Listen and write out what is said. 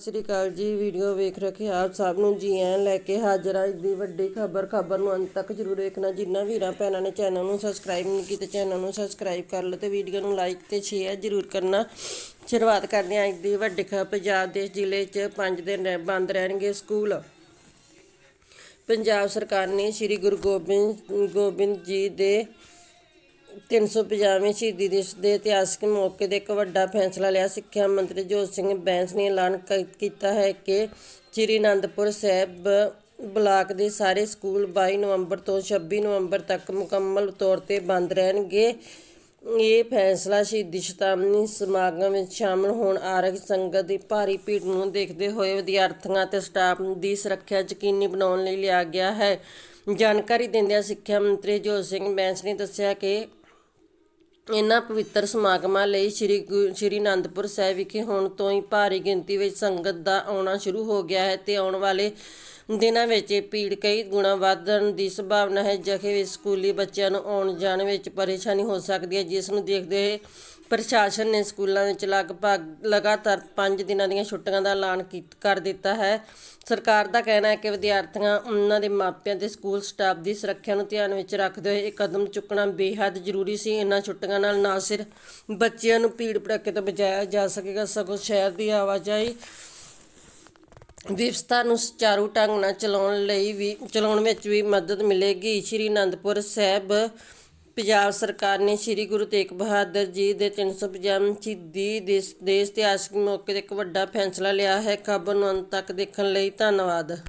ਸਤਿ ਸ਼੍ਰੀ ਅਕਾਲ ਜੀ, ਵੀਡੀਓ ਵੇਖ ਰਹੇ ਆਪ ਸਭ ਨੂੰ ਜੀ ਐਨ ਲੈ ਕੇ ਹਾਜ਼ਰ ਆ। ਦੀ ਵੱਡੀ ਖਬਰ ਖਬਰ ਨੂੰ ਅੰਤ ਤੱਕ ਜਰੂਰ ਵੇਖਣਾ। ਜਿੰਨਾ ਵੀਰਾਂ ਭੈਣਾਂ ਨੇ ਚੈਨਲ ਨੂੰ ਸਬਸਕ੍ਰਾਈਬ ਨਹੀਂ ਕੀਤਾ, ਚੈਨਲ ਨੂੰ ਸਬਸਕ੍ਰਾਈਬ ਕਰ ਲਓ ਤੇ ਵੀਡੀਓ ਨੂੰ ਲਾਈਕ ਤੇ ਸ਼ੇਅਰ ਜਰੂਰ ਕਰਨਾ। ਸ਼ੁਰੂਆਤ ਕਰਦੇ ਹਾਂ ਅੱਜ ਦੀ ਵੱਡੀ ਖਬਰ। ਪੰਜਾਬ ਦੇ ਜ਼ਿਲ੍ਹੇ 'ਚ 5 ਦਿਨ ਰਹਿ- ਬੰਦ ਰਹਿਣਗੇ ਸਕੂਲ। ਪੰਜਾਬ ਸਰਕਾਰ ਨੇ ਸ੍ਰੀ ਗੁਰੂ ਗੋਬਿੰਦ ਗੋਬਿੰਦ ਜੀ ਦੇ 350ਵੇਂ ਸ਼ਹੀਦੀ ਦਿਵਸ ਦੇ ਇਤਿਹਾਸਕ ਮੌਕੇ ਤੇ ਇੱਕ ਵੱਡਾ ਫੈਸਲਾ ਲਿਆ। ਸਿੱਖਿਆ ਮੰਤਰੀ ਜੋਤ ਸਿੰਘ ਬੈਂਸ ਨੇ ਐਲਾਨ ਕ- ਕੀਤਾ ਹੈ ਕਿ ਸ੍ਰੀ ਅਨੰਦਪੁਰ ਸਾਹਿਬ ਬਲਾਕ ਦੇ ਸਾਰੇ ਸਕੂਲ 22 ਨਵੰਬਰ ਤੋਂ 26 ਨਵੰਬਰ ਤੱਕ ਮੁਕੰਮਲ ਤੌਰ ਤੇ ਬੰਦ ਰਹਿਣਗੇ। ਇਹ ਫੈਸਲਾ ਸ਼ਹੀਦੀ ਸ਼ਤਾਬਦੀ ਸਮਾਗਮ ਵਿੱਚ ਸ਼ਾਮਲ ਹੋਣ ਆ ਰਹੀ ਸੰਗਤ ਦੀ ਭਾਰੀ ਭੀੜ ਨੂੰ ਦੇਖਦੇ ਹੋਏ ਵਿਦਿਆਰਥੀਆਂ ਅਤੇ ਸਟਾਫ ਦੀ ਸੁਰੱਖਿਆ ਯਕੀਨੀ ਬਣਾਉਣ ਲਈ ਲਿਆ ਗਿਆ ਹੈ। ਜਾਣਕਾਰੀ ਦਿੰਦਿਆਂ ਸਿੱਖਿਆ ਮੰਤਰੀ ਜੋਤ ਸਿੰਘ ਬੈਂਸ ਨੇ ਦੱਸਿਆ ਕਿ ਇਨ੍ਹਾਂ ਪਵਿੱਤਰ ਸਮਾਗਮਾਂ ਲਈ ਸ੍ਰੀ ਗੁ- ਸ੍ਰੀ ਅਨੰਦਪੁਰ ਸਾਹਿਬ ਵਿਖੇ ਹੁਣ ਤੋਂ ਹੀ ਭਾਰੀ ਗਿਣਤੀ ਵਿੱਚ ਸੰਗਤ ਦਾ ਆਉਣਾ ਸ਼ੁਰੂ ਹੋ ਗਿਆ ਹੈ ਤੇ ਆਉਣ ਵਾਲੇ ਦਿਨਾਂ ਵਿੱਚ ਇਹ ਭੀੜ ਕਈ ਗੁਣਾ ਵਧਣ ਦੀ ਸੰਭਾਵਨਾ ਹੈ। ਜਿਹਦੇ ਵਿੱਚ ਸਕੂਲੀ ਬੱਚਿਆਂ ਨੂੰ ਆਉਣ ਜਾਣ ਵਿੱਚ ਪਰੇਸ਼ਾਨੀ ਹੋ ਸਕਦੀ ਹੈ, ਜਿਸ ਨੂੰ ਦੇਖਦੇ ਹੋਏ ਪ੍ਰਸ਼ਾਸਨ ਨੇ ਸਕੂਲਾਂ ਵਿੱਚ ਲਗਭਗ ਲਗਾਤਾਰ 5 ਦਿਨਾਂ ਦੀਆਂ ਛੁੱਟੀਆਂ ਦਾ ਐਲਾਨ ਕੀਤ- ਕਰ ਦਿੱਤਾ ਹੈ। ਸਰਕਾਰ ਦਾ ਕਹਿਣਾ ਹੈ ਕਿ ਵਿਦਿਆਰਥੀਆਂ ਉਹਨਾਂ ਦੇ ਮਾਪਿਆਂ ਤੇ ਸਕੂਲ ਸਟਾਫ ਦੀ ਸੁਰੱਖਿਆ ਨੂੰ ਧਿਆਨ ਵਿੱਚ ਰੱਖਦੇ ਹੋਏ ਇਹ ਕਦਮ ਚੁੱਕਣਾ ਬੇਹੱਦ ਜ਼ਰੂਰੀ ਸੀ। ਇਹਨਾਂ ਛੁੱਟੀਆਂ ਨਾਲ ਨਾ ਸਿਰਫ ਬੱਚਿਆਂ ਨੂੰ ਭੀੜ ਭੜੱਕੇ ਤੋਂ ਬਚਾਇਆ ਜਾ ਸਕੇਗਾ, ਸਗੋਂ ਸ਼ਹਿਰ ਦੀ ਆਵਾਜਾਈ ਵਿਵਸਥਾ ਨੂੰ ਸੁਚਾਰੂ ਢੰਗ ਨਾਲ ਚਲਾਉਣ ਲਈ ਵੀ, ਚਲਾਉਣ ਵਿੱਚ ਵੀ ਮਦਦ ਮਿਲੇਗੀ। ਸ਼੍ਰੀ ਅਨੰਦਪੁਰ ਸਾਹਿਬ ਪੰਜਾਬ ਸਰਕਾਰ ਨੇ ਸ਼੍ਰੀ ਗੁਰੂ ਤੇਗ ਬਹਾਦਰ ਜੀ ਦੇ 350 ਸ਼ਹੀਦੀ ਦਿਵਸ ਦੇ ਇਤਿਹਾਸਕ ਮੌਕੇ ਤੇ ਇੱਕ ਵੱਡਾ ਫੈਸਲਾ ਲਿਆ ਹੈ। ਖਬਰ ਨੂੰ ਅੰਤ ਤੱਕ ਦੇਖਣ ਲਈ ਧੰਨਵਾਦ।